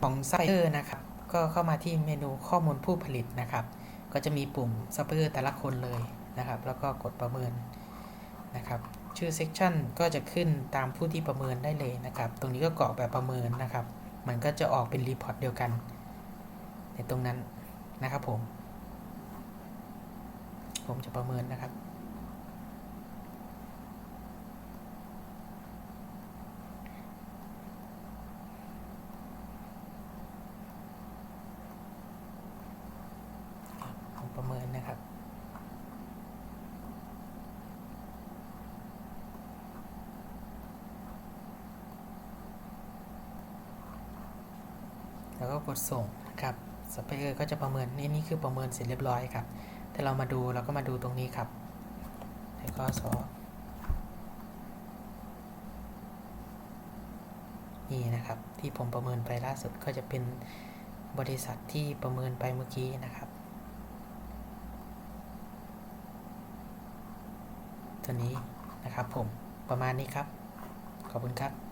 ของซัพพลายเออร์นะครับ ก็เข้ามาที่เมนูข้อมูลผู้ผลิตนะครับ ก็จะมีปุ่มซัพพลายเออร์แต่ละคนเลยนะครับ แล้วก็กดประเมินนะครับ ชื่อเซกชันก็จะขึ้นตามผู้ที่ประเมินได้เลยนะครับ ตรงนี้ก็กรอกแบบประเมินนะครับ มันก็จะออกเป็นรีพอร์ตเดียวกัน ในตรงนั้นนะครับผม ผมจะประเมินนะครับ มินนะครับ แล้วก็กดส่งนะครับสเปเออร์ก็จะประเมินนี่นี่คือประเมินเสร็จเรียบร้อยครับถ้าเรามาดูเราก็มาดูตรงนี้ครับแล้วก็สอนี่นะครับที่ผมประเมินไปล่าสุดก็จะเป็นบริษัทที่ประเมินไปเมื่อกี้นะครับ ตัวนี้นะครับผมประมาณนี้ครับ ขอบคุณครับ